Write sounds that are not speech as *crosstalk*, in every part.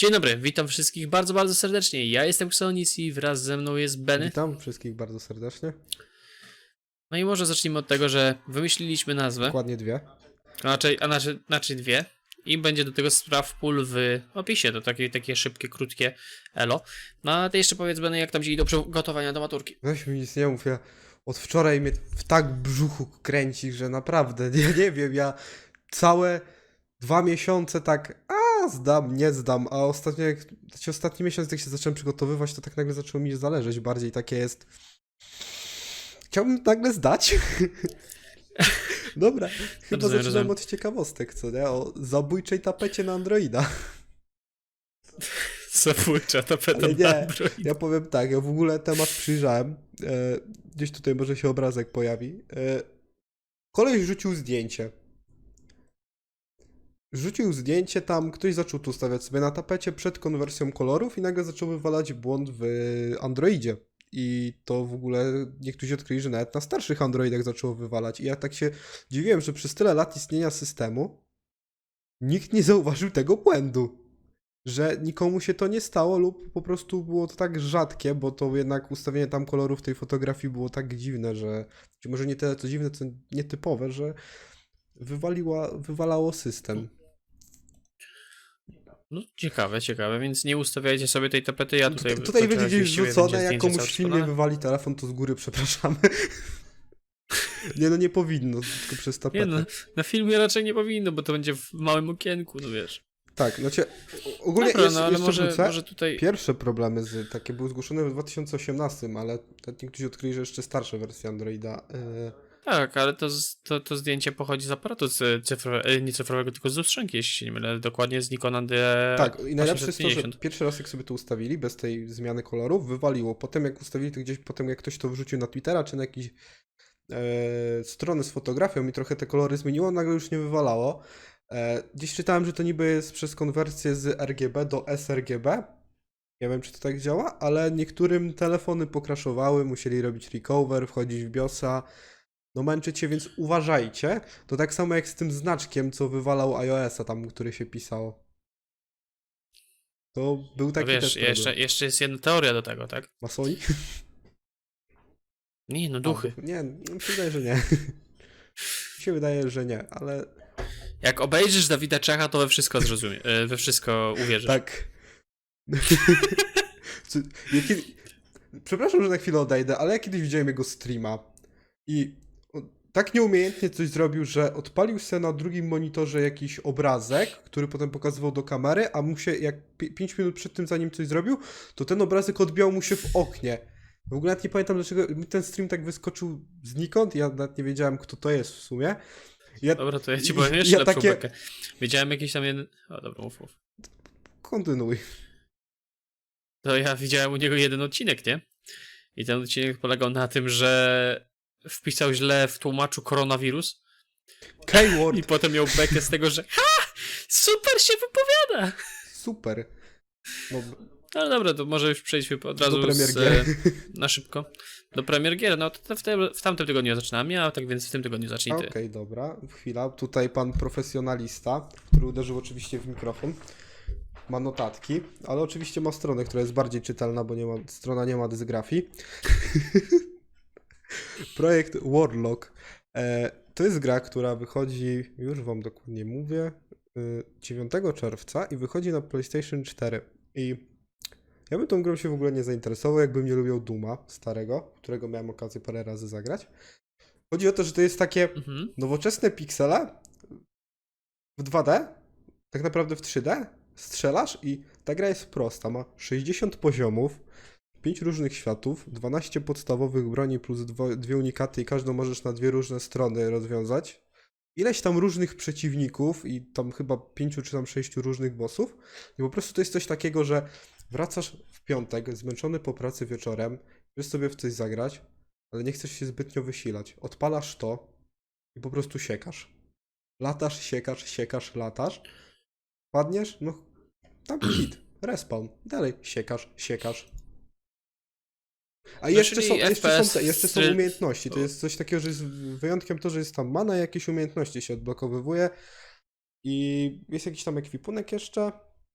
Dzień dobry, witam wszystkich bardzo, bardzo serdecznie. Ja jestem Xonis i wraz ze mną jest Benny. Witam wszystkich bardzo serdecznie. No i może zacznijmy od tego, że wymyśliliśmy nazwę, Dokładnie dwie. a raczej, a raczej, raczej dwie. I będzie do tego spraw pól w opisie, to takie, takie szybkie, krótkie elo. No a ty jeszcze powiedz Benny, jak tam ci idą przygotowania do maturki. Weź mi nic nie mów, ja od wczoraj mnie w tak brzuchu kręci, że naprawdę, *laughs* nie, nie wiem, ja całe dwa miesiące tak, a zdam, nie zdam, a ostatnio, jak, znaczy ostatni miesiąc, jak się zacząłem przygotowywać, to tak nagle zaczęło mi zależeć, bardziej takie jest, chciałbym nagle zdać. *laughs* Dobra, chyba zaczynam rozumiem. od ciekawostek, co nie, o zabójczej tapecie na Androida. *laughs* Zabójcza tapeta Ale na nie, Android. Ja powiem tak, ja w ogóle temat przyjrzałem. E, gdzieś tutaj może się obrazek pojawi. E, koleś rzucił zdjęcie. Rzucił zdjęcie tam, ktoś zaczął tu stawiać sobie na tapecie przed konwersją kolorów i nagle zaczął wywalać błąd w Androidzie. I to w ogóle niektórzy odkryli, że nawet na starszych Androidach zaczęło wywalać. I ja tak się dziwiłem, że przez tyle lat istnienia systemu nikt nie zauważył tego błędu że nikomu się to nie stało lub po prostu było to tak rzadkie, bo to jednak ustawienie tam kolorów tej fotografii było tak dziwne, że może nie tyle co dziwne, co nietypowe, że wywaliła, wywalało system. No ciekawe, ciekawe, więc nie ustawiajcie sobie tej tapety, ja tutaj... Tutaj, tutaj będzie gdzieś będzie jak komuś w filmie wywali telefon, to z góry przepraszamy. *laughs* nie no, nie powinno, tylko przez Nie tapetę. no, na filmie raczej nie powinno, bo to będzie w małym okienku, no wiesz. Tak, znaczy ogólnie Dobra, jeszcze, no ale może, wrócę. może tutaj... Pierwsze problemy z takie były zgłoszone w 2018, ale niektórzy odkryli, że jeszcze starsze wersje Androida. Yy, Tak, ale to, to, to zdjęcie pochodzi z aparatu e, nie cyfrowego, tylko z lustrzanki, jeśli się nie mylę, dokładnie z Nikona D Tak, i najlepsze jest to, że 850. pierwszy raz jak sobie to ustawili, bez tej zmiany kolorów, wywaliło. Potem jak ustawili to gdzieś, potem jak ktoś to wrzucił na Twittera, czy na jakieś e, strony z fotografią i trochę te kolory zmieniło, nagle już nie wywalało. E, gdzieś czytałem, że to niby jest przez konwersję z RGB do sRGB. Nie wiem, czy to tak działa, ale niektórym telefony pokraszowały, musieli robić recover, wchodzić w BIOSa. No męczyć się, więc uważajcie. To tak samo jak z tym znaczkiem, co wywalał iOS-a tam, który się pisało. To był No taki wiesz, też problem. jeszcze, jeszcze jest jedna teoria do tego, tak? Masoni? *laughs* Nie, no duchy. A, Nie, mi się wydaje, że nie. *laughs* Mi się wydaje, że nie, ale Jak obejrzysz Dawida Czecha, to we wszystko zrozumie, e, we wszystko uwierzysz. tak. *laughs* Przepraszam, że na chwilę odejdę, ale ja kiedyś widziałem jego streama i tak nieumiejętnie coś zrobił, że odpalił sobie na drugim monitorze jakiś obrazek, który potem pokazywał do kamery, a mu się, jak 5 minut przed tym, zanim coś zrobił, to ten obrazek odbijał mu się w oknie. W ogóle nawet nie pamiętam, dlaczego mi ten stream tak wyskoczył znikąd, ja nawet nie wiedziałem, kto to jest w sumie. Ja Dobra, to ja ci powiem *laughs* ja jeszcze lepszą takie- bekę. Widziałem jakiś tam jeden... O, dobra, mów, mów. kontynuuj. To ja widziałem u niego jeden odcinek, nie? I ten odcinek polegał na tym, że wpisał źle w tłumaczu koronawirus Keyword, i potem miał bekę z tego, że ha! Super się wypowiada! super. No, Ale dobra, to może już przejdźmy od do razu premier z, gier. e, na szybko. Do premier gier, no to w, te, w tamtym tygodniu zaczynamy, a tak więc w tym tygodniu zacznij ty. Okej, dobra, chwila. Tutaj pan profesjonalista, który uderzył oczywiście w mikrofon, ma notatki, ale oczywiście ma stronę, która jest bardziej czytelna, bo nie ma, strona nie ma dysgrafii. *laughs* *laughs* Projekt Warlock. E, to jest gra, która wychodzi, już wam dokładnie mówię, y, 9 czerwca i wychodzi na PlayStation 4. I ja bym tą grą się w ogóle nie zainteresował, jakbym nie lubił Duma starego, którego miałem okazję parę razy zagrać. Chodzi o to, że to jest takie Mhm. nowoczesne piksele w 2D, tak naprawdę w 3D, strzelasz i ta gra jest prosta. Ma 60 poziomów, 5 różnych światów, 12 podstawowych broni plus dwie unikaty i każdą możesz na dwie różne strony rozwiązać. Ileś tam różnych przeciwników i tam chyba 5 czy tam 6 różnych bossów. I po prostu to jest coś takiego, że wracasz w piątek, zmęczony po pracy wieczorem, chcesz sobie w coś zagrać, ale nie chcesz się zbytnio wysilać. Odpalasz to, i po prostu siekasz. Latasz, siekasz, siekasz, latasz. Padniesz, no tam *clears throat* hit, respawn. Dalej siekasz, siekasz. A No, jeszcze, są, jeszcze, są, te, jeszcze są umiejętności. To jest coś takiego, że jest wyjątkiem to, że jest tam mana, jakieś umiejętności się odblokowywuje. I jest jakiś tam ekwipunek jeszcze.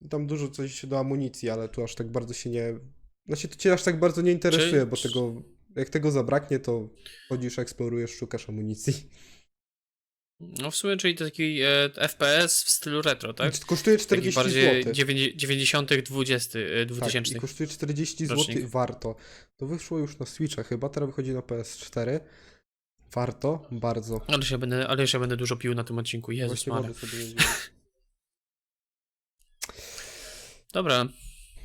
Tam dużo coś do amunicji, ale tu aż tak bardzo się nie... Znaczy to cię aż tak bardzo nie interesuje, Czy- bo tego... Jak tego zabraknie, to chodzisz, eksplorujesz, szukasz amunicji. No w sumie, czyli to taki e, FPS w stylu retro, tak? Kosztuje Taki 40 bardziej zł. 90 20 e, 2000 Tak, i kosztuje 40 zł, rocznik. warto. To wyszło już na Switcha chyba, teraz wychodzi na PS4. Warto, bardzo. Ale się będę, ale się będę dużo pił na tym odcinku. Jezus Właśnie sobie. *laughs* Dobra.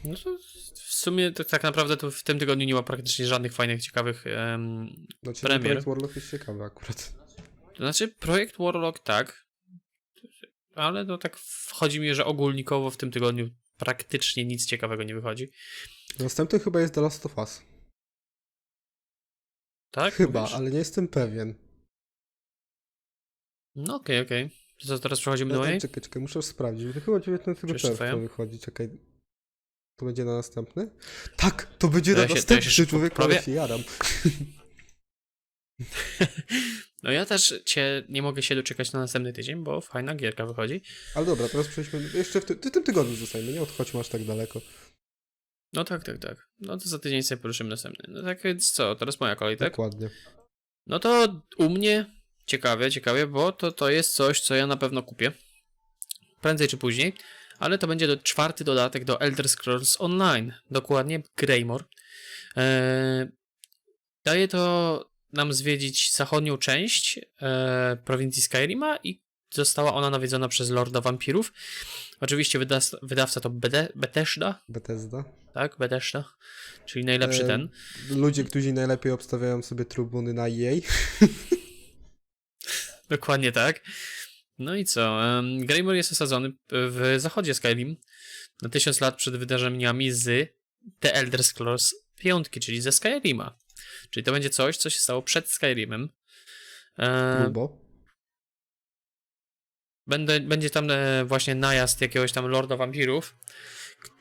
No to w sumie to, tak naprawdę to w tym tygodniu nie ma praktycznie żadnych fajnych, ciekawych. em, Znaczy, Premier. Warlock jest ciekawy akurat. To znaczy, projekt Warlock tak. Ale to tak wchodzi mi, że ogólnikowo w tym tygodniu praktycznie nic ciekawego nie wychodzi. Następny chyba jest The Last of Us. Tak? Chyba, Mówisz? ale nie jestem pewien. No okej, okej. To co, teraz przechodzimy do Ale mojej? Czekaj, czekaj, muszę sprawdzić, to chyba 19 Czy jeszcze czerwca wychodzi, czekaj. To będzie na następny? Tak, to będzie To na ja się- to ja następny, się szybko człowiek, poprawię. się jaram. *laughs* No ja też cię nie mogę się doczekać na następny tydzień, bo fajna gierka wychodzi. Ale dobra, teraz przejdźmy, jeszcze w, ty, w tym tygodniu zostajemy, nie odchodźmy aż tak daleko. No tak, tak, tak. No to za tydzień sobie poruszymy następny. No tak więc co, teraz moja kolej, tak? Dokładnie. No to u mnie ciekawie, ciekawie, bo to, to jest coś, co ja na pewno kupię. Prędzej czy później. Ale to będzie do, czwarty dodatek do Elder Scrolls Online. Dokładnie Greymore. Eee, daje to nam zwiedzić zachodnią część e, prowincji Skyrima i została ona nawiedzona przez Lorda Wampirów. Oczywiście wydas- wydawca to Bede- Bethesda, Bethesda. tak? Bethesda, czyli najlepszy Eee, ten. Ludzie, którzy najlepiej obstawiają sobie trybuny na EA. *laughs* Dokładnie tak. No i co? Greymore jest osadzony w zachodzie Skyrim na tysiąc lat przed wydarzeniami z The Elder Scrolls 5, czyli ze Skyrima. Czyli to będzie coś, co się stało przed Skyrimem. E, Grubo. będę, będzie tam e, właśnie najazd jakiegoś tam Lorda Wampirów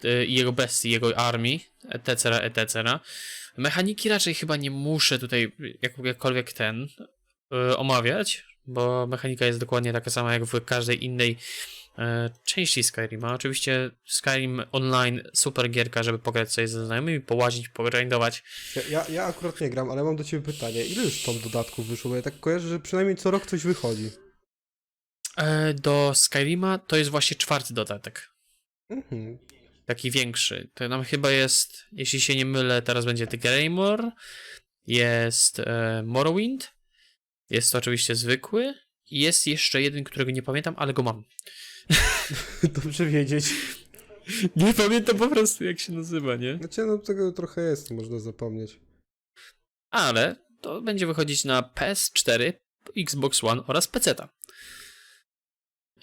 e, i jego bestii, jego armii, etc., etc. Mechaniki raczej chyba nie muszę tutaj jak, jakkolwiek ten omawiać, bo mechanika jest dokładnie taka sama jak w każdej innej części Skyrima. Oczywiście Skyrim Online super gierka, żeby pograć sobie ze znajomymi, połazić, pogrindować. Ja, ja, akurat nie gram, ale mam do ciebie pytanie. Ile już tam dodatków wyszło? Bo ja tak kojarzę, że przynajmniej co rok coś wychodzi. E, do Skyrima to jest właśnie czwarty dodatek. Mhm. taki większy. To nam chyba jest, jeśli się nie mylę, teraz będzie The Greymore, jest e, Morrowind, jest to oczywiście zwykły jest jeszcze jeden, którego nie pamiętam, ale go mam. *laughs* Dobrze wiedzieć. Nie pamiętam po prostu jak się nazywa, nie? Znaczy, no tego trochę jest, można zapomnieć. Ale to będzie wychodzić na PS4, Xbox One oraz PC-ta.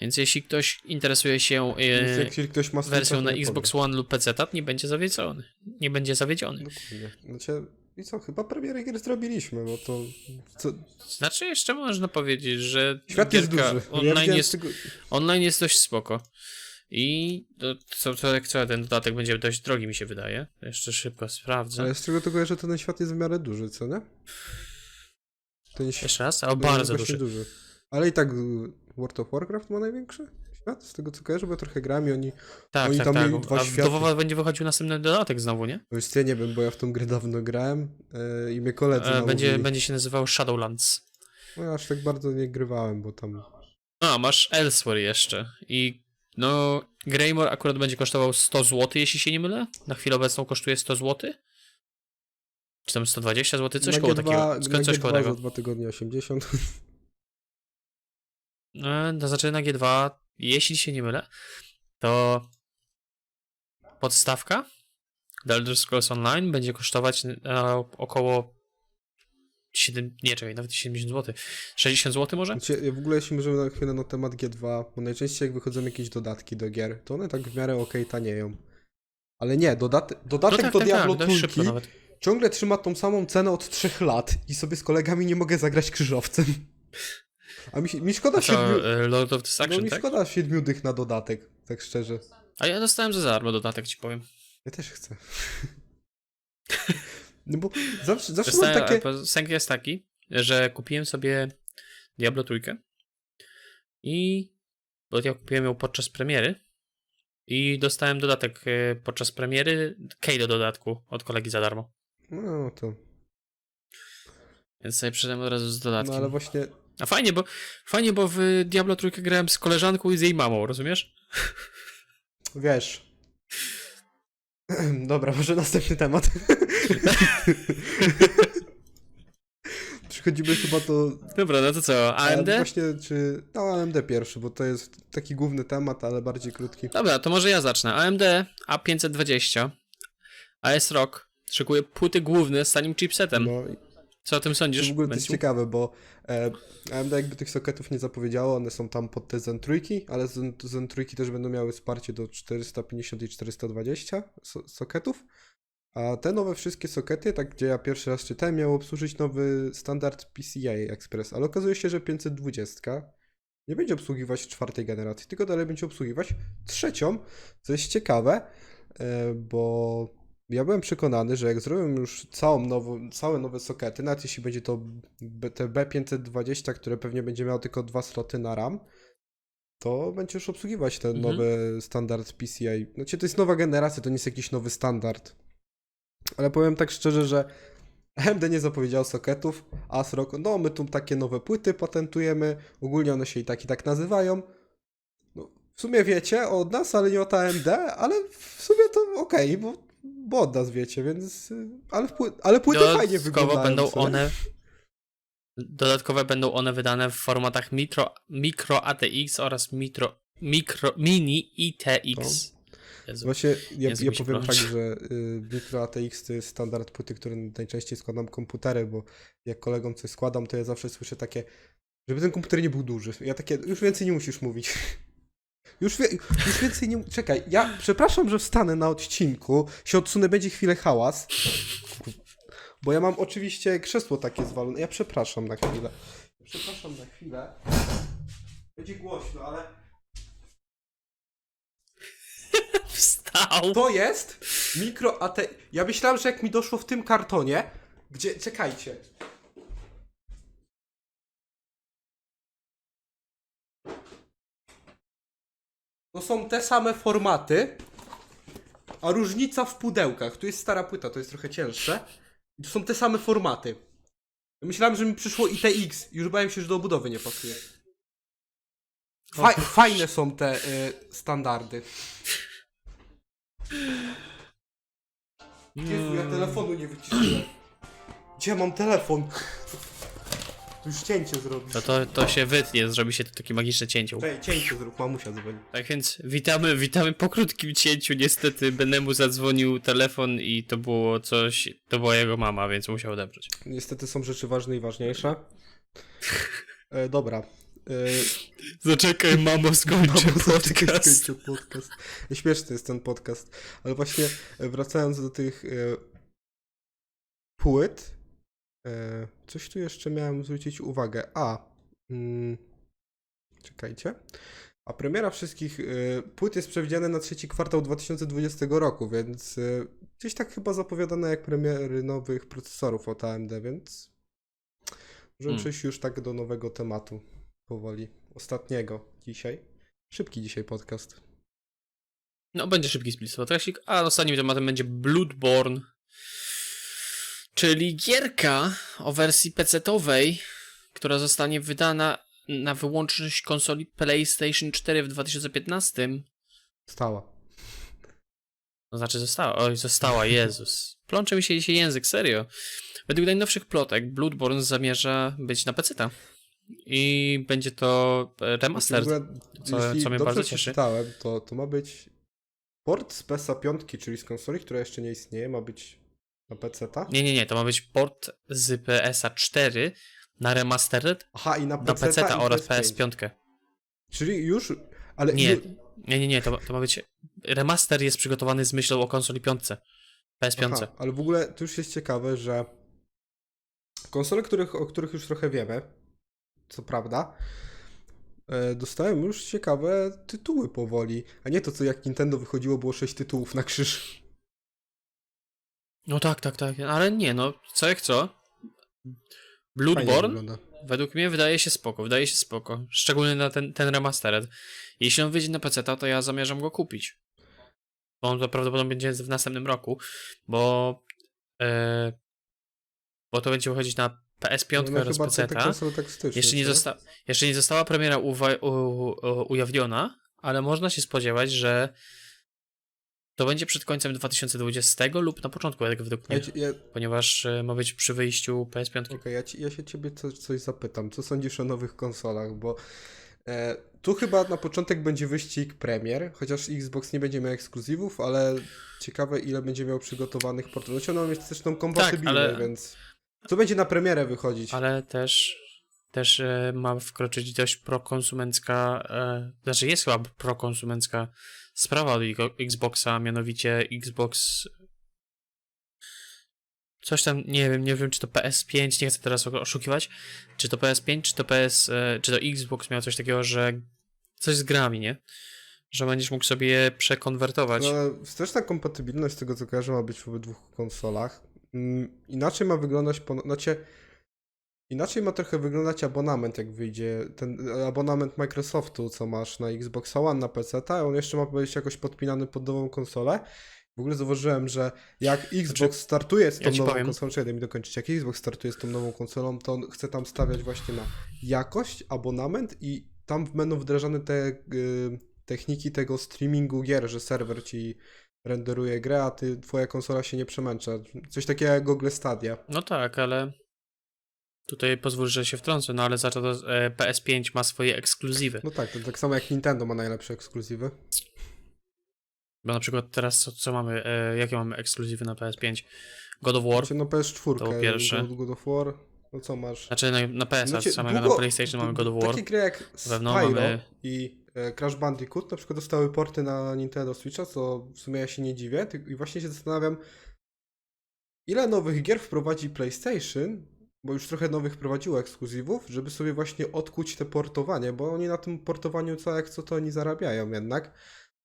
Więc jeśli ktoś interesuje się e, jeśli ktoś ma wersją na Xbox powie. One lub PC-ta, nie będzie zawiedziony. Nie będzie zawiedziony. Dokładnie. Znaczy, i co, chyba premierę gier zrobiliśmy, bo to... Co, Znaczy, jeszcze można powiedzieć, że świat jest duży. Ja online, widziałem jest, tego... online jest dość spoko. I to, co, co, jak co, ten dodatek będzie dość drogi, mi się wydaje. Jeszcze szybko sprawdzę. Ale z czego to to ten świat jest w miarę duży, co nie? Ten Jeszcze raz? O, bardzo właśnie duży. Ale i tak World of Warcraft ma największy z tego co kojarzę, bo trochę gram i oni... Tak, Oni tak, tam tak. mieli dwa A światy. do WoWa będzie wychodził następny dodatek znowu, nie? No już ja nie wiem, bo ja w tą grę dawno grałem e, i mnie koledzy E, będzie, namówili. będzie się nazywał Shadowlands. No ja aż tak bardzo nie grywałem, bo tam... A, masz Elsewhere jeszcze. I no, Greymore akurat będzie kosztował 100 zł, jeśli się nie mylę. Na chwilę obecną kosztuje 100 zł. Czy tam 120 zł? Coś na koło G2, takiego. Coś G2 koło tego. za dwa tygodnie 80. E, To znaczy na G2, jeśli się nie mylę, to podstawka The Elder Scrolls Online będzie kosztować e, około 7, nie czekaj, nawet 70 zł. 60 zł może? Znaczy, w ogóle jeśli możemy na chwilę na temat G2, bo najczęściej jak wychodzą jakieś dodatki do gier, to one tak w miarę okej tanieją. Ale nie, dodat dodatek No tak, do tak, Diablo tak, dość szybko trójki nawet. ciągle trzyma tą samą cenę od 3 lat i sobie z kolegami nie mogę zagrać krzyżowcem. A mi, mi szkoda A co, siedmiu... e, Lord of No Destruction, mi tak? szkoda siedmiu dych na dodatek, tak szczerze. A ja dostałem za darmo dodatek, ci powiem. Ja też chcę. *laughs* No bo zawsze, zawsze mam Dostałem, takie... takie... Sęk jest taki, że kupiłem sobie Diablo trójkę i bo ja kupiłem ją podczas premiery I dostałem dodatek e, podczas premiery, key do dodatku od kolegi za darmo. No to. Więc sobie przyszedłem od razu z No dodatkiem. ale właśnie. A fajnie, bo fajnie, bo w Diablo trójkę grałem z koleżanką i z jej mamą, rozumiesz? Wiesz. *clears throat* Dobra, może następny temat. *laughs* Przechodzimy chyba do. Dobra, no to co, AMD? E, Właśnie, czy. No, AMD pierwszy, bo to jest taki główny temat, ale bardziej krótki. Dobra, to może ja zacznę. AMD A520 AS ROG szykuje płyty główne z tanim chipsetem. No, Co o tym sądzisz? w ogóle to jest ciekawe, bo e, AMD jakby tych soketów nie zapowiedziało, one są tam pod te Zen trójki, ale Zen, Zen trójki też będą miały wsparcie do 450 i 420 so, soketów. A te nowe wszystkie sokety, tak gdzie ja pierwszy raz czytałem, miały obsłużyć nowy standard PCI Express, ale okazuje się, że 520 nie będzie obsługiwać czwartej generacji, tylko dalej będzie obsługiwać trzecią, co jest ciekawe, e, bo ja byłem przekonany, że jak zrobią już całą nową, całe nowe sokety, nawet jeśli będzie to te B520, które pewnie będzie miało tylko dwa sloty na RAM, to będzie już obsługiwać ten Mhm. nowy standard PCI. Znaczy to jest nowa generacja, to nie jest jakiś nowy standard. Ale powiem tak szczerze, że *laughs* AMD nie zapowiedział soketów, ASRock, no my tu takie nowe płyty patentujemy, ogólnie one się i tak i tak nazywają. No, w sumie wiecie od nas, ale nie od AMD, ale w sumie to okej, bo, bo od nas wiecie, więc... Ale, pły, ale płyty fajnie wyglądają. będą one dodatkowe będą one wydane w formatach micro, micro ATX oraz micro, micro mini ITX. Jezu. Właśnie ja, ja powiem tak, że y, Micro ATX to jest standard płyty, które najczęściej składam komputery, bo jak kolegom coś składam, to ja zawsze słyszę takie, żeby ten komputer nie był duży. Ja takie, już więcej nie musisz mówić. Już, wie, już więcej nie... Czekaj, ja przepraszam, że wstanę na odcinku, się odsunę, będzie chwilę hałas, bo ja mam oczywiście krzesło takie zwalone. Ja przepraszam na chwilę. Przepraszam na chwilę. Będzie głośno, ale... *laughs* Wstał! To jest mikro AT. Ja myślałem, że jak mi doszło w tym kartonie, gdzie. Czekajcie. To są te same formaty, a różnica w pudełkach. Tu jest stara płyta, to jest trochę cięższe. I to są te same formaty. Myślałem, że mi przyszło ITX. Już bałem się, że do obudowy nie pasuje. Faj, fajne są te y, standardy. Jezu, ja telefonu nie wyciszyłem. Gdzie mam telefon? Już cięcie zrobić. To, to, to się wytnie, zrobi się to takie magiczne cięcie. Wej, cięcie zrób, mamusia dzwoni. Tak więc witamy, witamy po krótkim cięciu. Niestety Benemu zadzwonił telefon i to było coś, to była jego mama, więc musiał odebrać. Niestety są rzeczy ważne i ważniejsze. E, dobra. E, Zaczekaj, mamo, skończę podcast. Skończę podcast. Śmieszny jest ten podcast. Ale właśnie e, wracając do tych e, płyt, coś tu jeszcze miałem zwrócić uwagę. A, mm, czekajcie. A premiera wszystkich e, płyt jest przewidziana na trzeci kwartał 2020 roku, więc e, gdzieś tak chyba zapowiadane jak premiery nowych procesorów od AMD, więc możemy Hmm. przejść już tak do nowego tematu powoli. Ostatniego dzisiaj. Szybki dzisiaj podcast. No, będzie szybki split podcastik, a ostatnim tematem będzie Bloodborne, czyli gierka o wersji PC-owej, która zostanie wydana na wyłączność konsoli PlayStation 4 w 2015. Stała. To znaczy została, oj, została, Jezus. Plącze mi się dzisiaj język, serio. Według najnowszych plotek Bloodborne zamierza być na PC-ta. I będzie to remaster. Ogóle, co- co mnie bardzo cieszy. przeczytałem, to, to ma być port z PESA 5, czyli z konsoli, która jeszcze nie istnieje, ma być na PC-ta. Nie, nie, nie, to ma być port z PSA 4 na remastered Aha, i na PC-ta, PC-ta i oraz PS5. PS5. Czyli już, ale Nie, ju- nie, nie, nie, to, to ma być. Remaster jest przygotowany z myślą o konsoli 5. PS5. Aha, ale w ogóle to już jest ciekawe, że konsole, których, o których już trochę wiemy, co prawda, e, dostałem już ciekawe tytuły powoli, a nie to, co jak Nintendo wychodziło, było 6 tytułów na krzyż. No tak, tak, tak. Ale nie, no, co jak co. Bloodborne według mnie wydaje się spoko, wydaje się spoko. Szczególnie na ten, ten remastered. Jeśli on wyjdzie na PC, to ja zamierzam go kupić. Bo on to prawdopodobnie będzie w następnym roku, bo e, bo to będzie wychodzić na PS5 No, oraz chyba PC. tak styczniu, Jeszcze nie, zosta jeszcze nie została premiera uwa- ujawniona, ale można się spodziewać, że to będzie przed końcem 2020 lub na początku, jak według mnie, Ja, ja, ponieważ e, ma być przy wyjściu PS5. Okej, ja, ci, ja się ciebie coś, coś zapytam. Co sądzisz o nowych konsolach? Bo e, tu chyba na początek będzie wyścig premier, chociaż Xbox nie będzie miał ekskluzywów, ale ciekawe ile będzie miał przygotowanych portów. Znaczy ono jest zresztą kompatybilne, ale- więc co będzie na premierę wychodzić? Ale też, też e, ma wkroczyć dość prokonsumencka, e, znaczy jest chyba prokonsumencka sprawa od Xboxa, mianowicie Xbox coś tam, nie wiem, nie wiem czy to PS5, nie chcę teraz oszukiwać, czy to PS5, czy to PS, e, czy to Xbox miał coś takiego, że coś z grami, nie? Że będziesz mógł sobie je przekonwertować. No, wsteczna kompatybilność tego co kojarzę ma być w obydwu konsolach. Mm, inaczej ma wyglądać, znaczy, inaczej ma trochę wyglądać abonament jak wyjdzie, ten abonament Microsoftu, co masz na Xbox One, na PC, a on jeszcze ma być jakoś podpinany pod nową konsolę. W ogóle zauważyłem, że jak Xbox startuje z tą Znaczy, ja nową powiem. konsolą, daj mi dokończyć, jak Xbox startuje z tą nową konsolą, to on chce tam stawiać właśnie na jakość, abonament i tam będą wdrażane te y, techniki tego streamingu gier, że serwer ci renderuje grę, a ty, twoja konsola się nie przemęcza. Coś takiego jak Google Stadia. No tak, ale tutaj pozwól, że się wtrącę, no ale za to e, PS5 ma swoje ekskluzywy. No tak, to tak samo jak Nintendo ma najlepsze ekskluzywy. Bo na przykład teraz co, co mamy, e, jakie mamy ekskluzywy na PS5? God of War, Znaczy, no PS4, To pierwsze. God, of War, no co masz? znaczy na, na PS, Znaczy, samego długo- na PlayStation mamy God of War. Takie gry jak Spyro mamy- i e, Crash Bandicoot na przykład dostały porty na Nintendo Switcha, co w sumie ja się nie dziwię i właśnie się zastanawiam, ile nowych gier wprowadzi PlayStation, bo już trochę nowych wprowadziło ekskluzywów, żeby sobie właśnie odkuć te portowanie, bo oni na tym portowaniu co jak co to oni zarabiają jednak.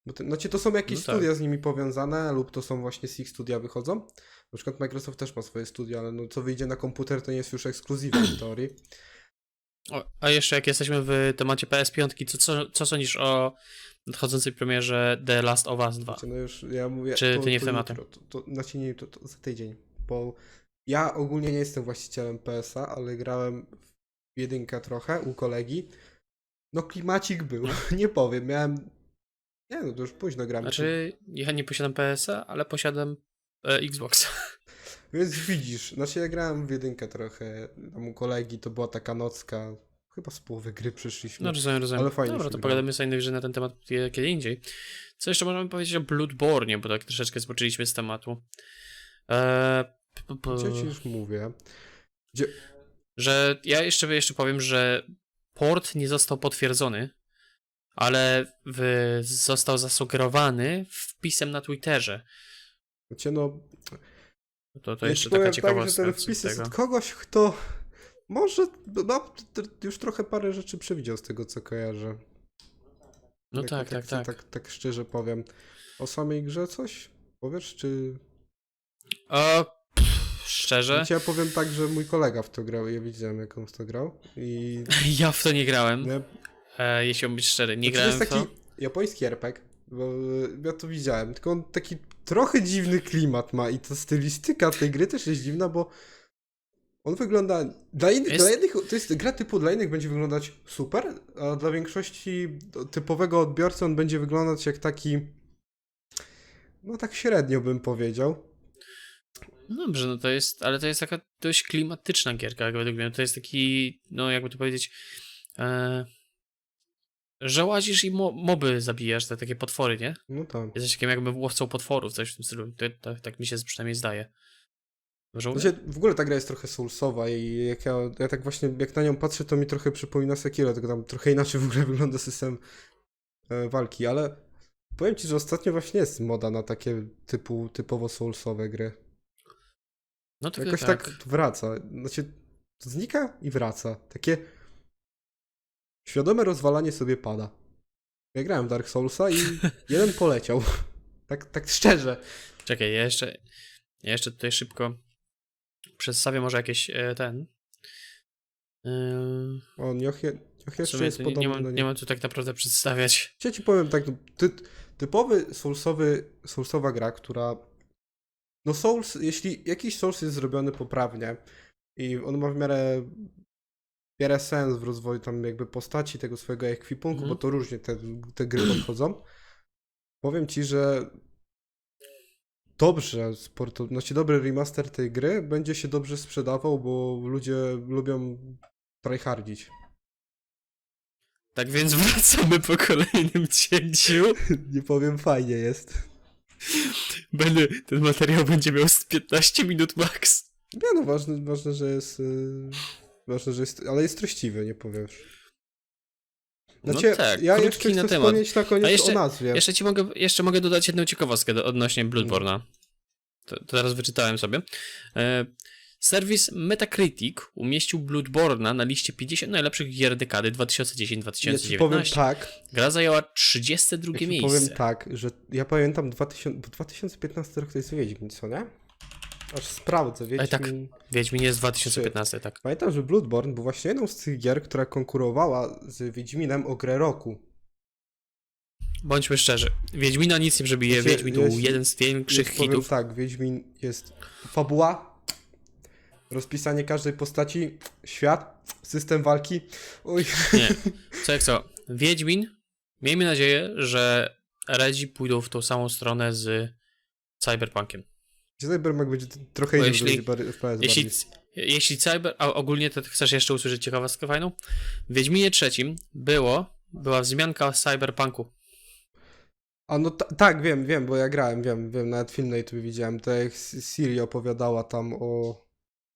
Bo te, znaczy to są jakieś No tak. studia z nimi powiązane lub to są właśnie z ich studia wychodzą. Na przykład Microsoft też ma swoje studia, ale no co wyjdzie na komputer to nie jest już ekskluzywem w teorii. O, a jeszcze jak jesteśmy w temacie PS5, to co, co sądzisz o nadchodzącej premierze The Last of Us 2? Znaczy, no już ja mówię. Czy ty nie w temacie? To, to, znaczy nie, to, to za tydzień. Bo ja ogólnie nie jestem właścicielem PS-a, ale grałem w jedynkę trochę u kolegi. No klimacik był, *laughs* nie powiem. Miałem. Nie no, to już późno gram. Znaczy, ja nie posiadam PS-a, ale posiadam e, Xbox. *laughs* Więc widzisz, znaczy ja grałem w jedynkę trochę. Tam u kolegi to była taka nocka. Chyba z połowy gry przyszliśmy. No rozumiem, rozumiem. Ale fajnie Dobra, to pogadamy sobie najwyżej na ten temat kiedy kiedy indziej. Co jeszcze możemy powiedzieć o Bloodborne, bo tak troszeczkę zboczyliśmy z tematu. Eee, Ja ci już mówię. że ja jeszcze, jeszcze powiem, że port nie został potwierdzony, ale w, został zasugerowany wpisem na Twitterze. Znaczy no, To, to Ja jeszcze taka powiem ciekawostka. Tak, że ten wpis jest od kogoś, kto może no, już trochę parę rzeczy przewidział z tego, co kojarzę. No Jak- tak, tak, tak. tak. Tak szczerze powiem. O samej grze coś powiesz, czy... O, szczerze, Ja powiem tak, że mój kolega w to grał i ja widziałem, jak on w to grał. I... *laughs* ja w to nie grałem, No, e, jeśli mam być szczery. Nie znaczy, grałem to jest taki to. japoński RPG, bo y, ja to widziałem, tylko on taki trochę dziwny klimat ma i ta stylistyka tej gry też jest dziwna, bo on wygląda. Dla Jest- dla jednych to jest gra typu dla innych będzie wyglądać super, a dla większości typowego odbiorcy on będzie wyglądać jak taki. No tak średnio bym powiedział. No Dobrze, no to jest, ale to jest taka dość klimatyczna gierka, jak według mnie. To jest taki, no jakby to powiedzieć, e, że łazisz i mo moby zabijasz, te takie potwory, nie? No tak. Jesteś takim jakby łowcą potworów, coś w tym stylu. To, to, tak mi się przynajmniej zdaje. Dobrze? Znaczy, w ogóle ta gra jest trochę soulsowa i jak ja, ja tak właśnie, jak na nią patrzę, to mi trochę przypomina Sekiro, tylko tam trochę inaczej *laughs* w ogóle wygląda system e, walki, ale powiem ci, że ostatnio właśnie jest moda na takie typu, typowo soulsowe gry. No Jakoś tak. tak wraca, znaczy znika i wraca. Takie świadome rozwalanie sobie pada. Ja grałem Dark Soulsa i *laughs* jeden poleciał. Tak, tak szczerze. Czekaj, ja jeszcze, ja jeszcze tutaj szybko przedstawię może jakieś e, ten. Yy, O, Niohie, Niohie w jeszcze jest podobny nie, mam, nie mam tu tak naprawdę przedstawiać. Ja ci powiem tak, no, ty, typowy Soulsowy, Soulsowa gra, która no Souls, jeśli jakiś Souls jest zrobiony poprawnie i on ma w miarę w miarę sens w rozwoju tam jakby postaci tego swojego ekwipunku, Mhm. bo to różnie te, te gry podchodzą. Powiem ci, że dobrze, sporto, znaczy dobry remaster tej gry będzie się dobrze sprzedawał, bo ludzie lubią tryhardzić. Tak więc *laughs* wracamy po kolejnym cięciu. Nie powiem, fajnie jest. *laughs* Będę, ten materiał będzie miał z 15 minut max. Nie no, ważne, ważne że jest. Yy, ważne, że jest. Ale jest treściwy, nie powiesz. No Znaczy, tak, ja jeszcze na chcę temat. wspomnieć na koniec A jeszcze- o nazwie. Jeszcze ci mogę, jeszcze mogę dodać jedną ciekawostkę do, odnośnie Bloodborne'a. To, to teraz wyczytałem sobie. E, serwis Metacritic umieścił Bloodborne'a na liście 50 najlepszych gier dekady Ja ci 2010-2019. powiem tak, Gra zajęła 32 ja miejsce. powiem tak, że ja pamiętam 2000, bo 2015 rok to jest Wiedźmin, co nie? Aż sprawdzę, Wiedźmin. Ale tak. Wiedźmin jest 2015, tak. Pamiętam, że Bloodborne był właśnie jedną z tych gier, która konkurowała z Wiedźminem o grę roku. Bądźmy szczerzy. Wiedźmina nic nie przebije. Znaczy, Wiedźmin był jeden z większych powiem hitów. tak, Wiedźmin jest fabuła, rozpisanie każdej postaci, świat, system walki. Oj, Nie. *laughs* Co jak co? Wiedźmin. Miejmy nadzieję, że Redzi pójdą w tą samą stronę z Cyberpunkiem. Cyberpunk będzie trochę inny, jeśli- Jeśli, jeśli Cyber. A ogólnie to chcesz jeszcze usłyszeć ciekawostkę fajną? W Wiedźminie trzecim było. Była wzmianka o Cyberpunku. A no ta, tak, wiem, wiem, bo ja grałem, wiem, wiem, nawet film na YouTube widziałem, to jak Siri opowiadała tam o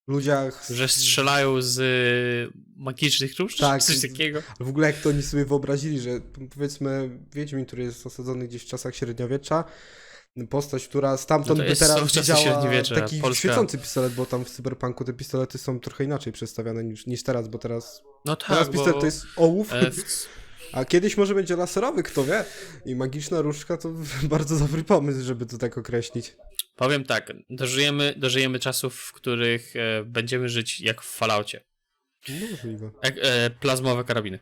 ludziach. Że strzelają z y, magicznych róż? Tak, Coś takiego. W ogóle jak to oni sobie wyobrazili, że powiedzmy Wiedźmin, który jest osadzony gdzieś w czasach średniowiecza, postać, która stamtąd No by teraz widziała taki Polska. świecący pistolet, bo tam w Cyberpunku te pistolety są trochę inaczej przedstawiane niż, niż teraz, bo teraz, No teraz tak, pistolet bo, to jest ołów, e, w, *laughs* a kiedyś może będzie laserowy, kto wie, i magiczna różdżka to *laughs* bardzo dobry pomysł, żeby to tak określić. powiem tak, dożyjemy, dożyjemy czasów, w których e, będziemy żyć jak w Falloutie. Możliwe. Jak, e, plazmowe karabiny.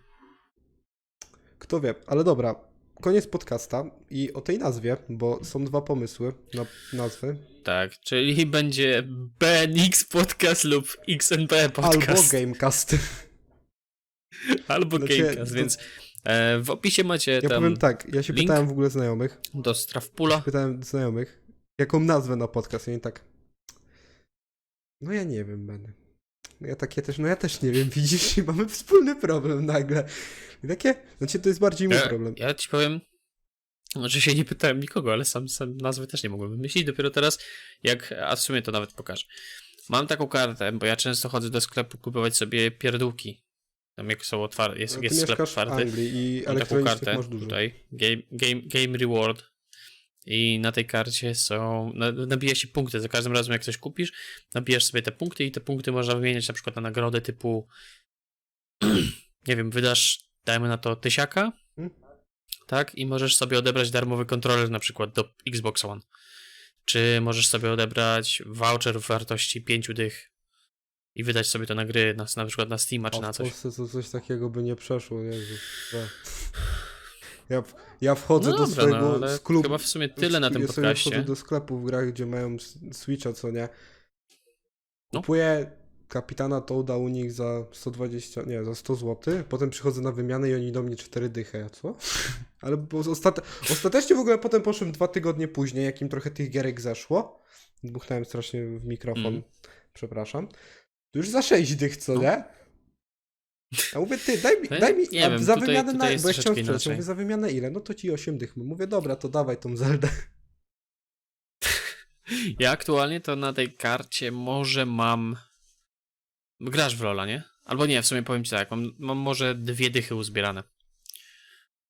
Kto wie, ale dobra, koniec podcasta i o tej nazwie, bo są dwa pomysły na nazwy. Tak, czyli będzie BNX Podcast lub XNP Podcast. Albo Gamecast. Albo Znaczy, Gamecast, więc e, w opisie macie Ja powiem tak, ja się pytałem w ogóle znajomych, do Strawpula. pytałem znajomych, jaką nazwę na podcast i oni tak, no ja nie wiem, będę. No ja takie też, no ja też nie wiem, *laughs* widzisz, i mamy wspólny problem nagle. I takie, znaczy to jest bardziej mój Ja, problem. ja ci powiem, że się nie pytałem nikogo, ale sam, sam nazwy też nie mogłem wymyślić. Dopiero teraz, jak, a w sumie to nawet pokażę. Mam taką kartę, bo ja często chodzę do sklepu kupować sobie pierdółki. Tam jak są otwarte, jest, jest sklep otwarty. Anglii i taką kartę masz dużo. tutaj, game, game, game Reward. I na tej karcie są, na- nabija się punkty. Za każdym razem, jak coś kupisz, nabijasz sobie te punkty i te punkty można wymieniać na przykład na nagrodę typu, *clears throat* nie wiem, wydasz, dajmy na to tysiaka, Hmm. tak? I możesz sobie odebrać darmowy kontroler na przykład do Xbox One. Czy możesz sobie odebrać voucher w wartości 5 dych i wydać sobie to na gry, na, na przykład na Steama czy na w coś. Polsce to coś takiego by nie przeszło, Jezu. we. Ja, w- ja wchodzę No do dobra, swojego no, sklepu. chyba w sumie tyle na tym ja podcaście. wchodzę do sklepu w grach, gdzie mają Switcha, co nie. No. Kupuję kapitana Toada u nich za 120, nie, za 100 zł, potem przychodzę na wymianę i oni do mnie cztery dychy, a co? *laughs* Ale ostate... ostatecznie w ogóle potem poszłem dwa tygodnie później, jak im trochę tych gierek zeszło. Dmuchnąłem strasznie w mikrofon, Mm. przepraszam. To już za 6 dych, co No. nie? A mówię, ty, daj mi, daj mi nie a wiem, za tutaj- wymianę tutaj na, jest bo ja chciałem troszeczkę sprzedać, inaczej. mówię, za wymianę ile? No to ci 8 dych. Mówię, dobra, to dawaj tą Zeldę. *laughs* Ja aktualnie to na tej karcie może mam. Grasz w Lola, nie? Albo nie, w sumie powiem ci tak, mam, mam może dwie dychy uzbierane.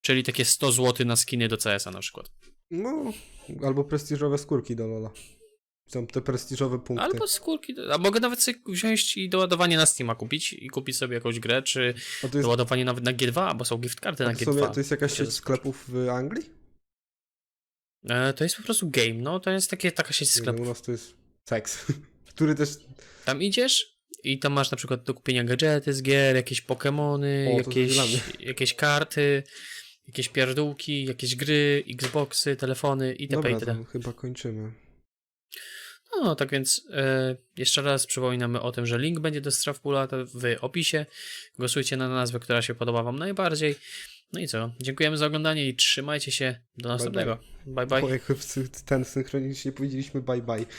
Czyli takie 100 zł na skiny do CS-a na przykład. No, albo prestiżowe skórki do Lola. Są te prestiżowe punkty. Albo skórki. A mogę nawet sobie wziąć i doładowanie na Steama kupić i kupić sobie jakąś grę, czy jest, doładowanie nawet na G2, bo są gift karty na to, sobie, G2. to jest jakaś sieć sklepów w Anglii? E, to jest po prostu game, no to jest takie, taka sieć Nie, sklepów. U nas to jest seks. *laughs* Który też... Tam idziesz i tam masz na przykład do kupienia gadżety z gier, jakieś dla jakieś, jakieś karty jakieś pierdółki, jakieś gry, Xboxy, telefony itp. Dobra, to chyba kończymy. No, tak więc e, jeszcze raz przypominamy o tym, że link będzie do Strafpula w opisie. Głosujcie na nazwę, która się podoba Wam najbardziej. No i co? Dziękujemy za oglądanie i trzymajcie się. Do następnego. Bye bye. Bo jak ten synchronicznie powiedzieliśmy bye bye. *laughs*